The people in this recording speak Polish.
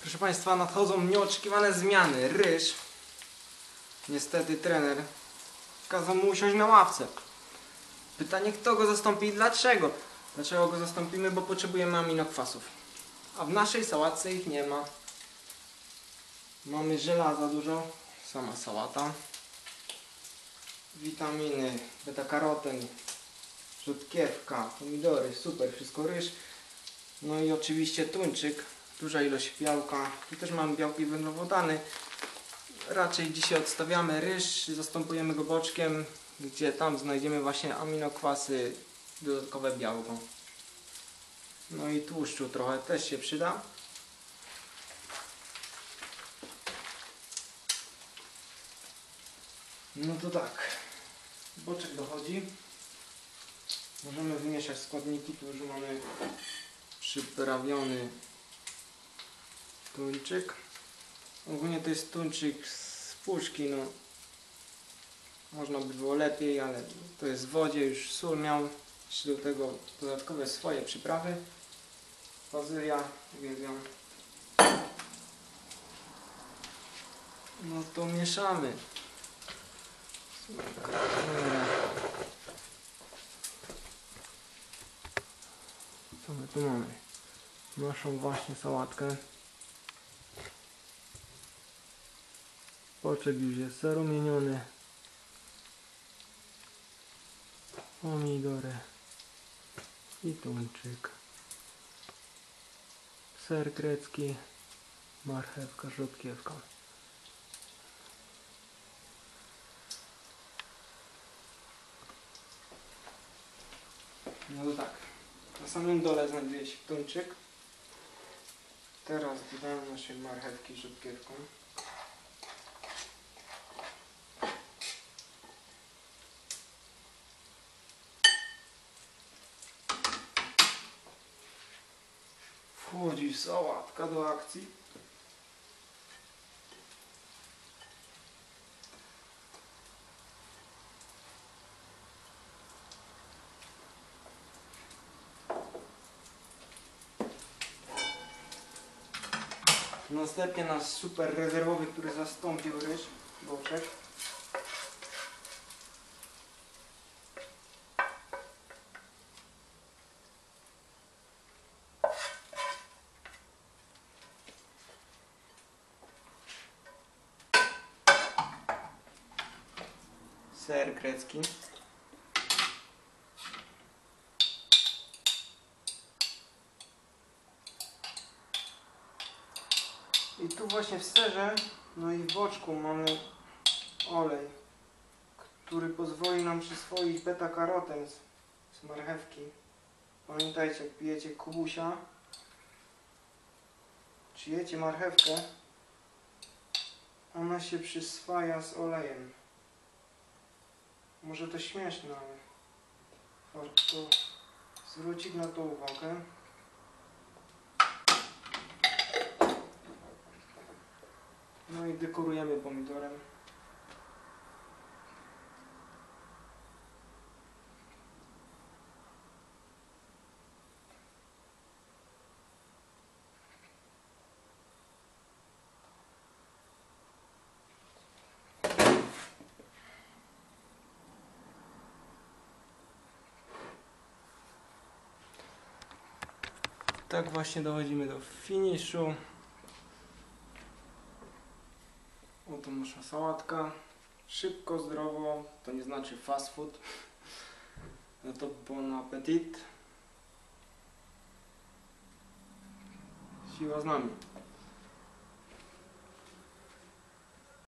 Proszę Państwa, nadchodzą nieoczekiwane zmiany. Ryż, niestety trener, kazał mu usiąść na ławce. Pytanie, kto go zastąpi i dlaczego? Dlaczego go zastąpimy? Bo potrzebujemy aminokwasów. A w naszej sałatce ich nie ma. Mamy żelaza dużo, sama sałata. Witaminy, beta-karoten, rzutkiewka, pomidory, super, wszystko ryż. No i oczywiście tuńczyk, duża ilość białka. Tu też mamy białki węglowodany. Raczej dzisiaj odstawiamy ryż, zastępujemy go boczkiem, gdzie tam znajdziemy właśnie aminokwasy, dodatkowe białko. No i tłuszczu trochę też się przyda. No to tak, boczek dochodzi. Możemy wymieszać składniki, tu już mamy przyprawiony tuńczyk. Ogólnie to jest tuńczyk z puszki, no. Można by było lepiej, ale to jest w wodzie, już sól miał. Jeszcze do tego dodatkowe swoje przyprawy. Bazylia, uwielbiam. No to mieszamy. Co my tu mamy? Naszą właśnie sałatkę. Poczek już jest zarumieniony. Pomidory. I tuńczyk. Ser grecki. Marchewka, rzodkiewka. No to tak. Na samym dole znajduje się tuńczyk. Teraz dodamy naszej marchewki rzutkiewką. Wchodzi sałatka do akcji. Następnie nasz super rezerwowy, który zastąpił ryż, boczek. Ser grecki. I tu właśnie w serze, no i w boczku mamy olej, który pozwoli nam przyswoić beta-karoten z, z marchewki. Pamiętajcie, jak pijecie kubusia, czy jecie marchewkę, ona się przyswaja z olejem. Może to śmieszne, ale warto zwrócić na to uwagę. No i dekorujemy pomidorem. Tak właśnie dochodzimy do finiszu. Oto nasza sałatka. Szybko, zdrowo, to nie znaczy fast food. No to bon appetit. Siła z nami.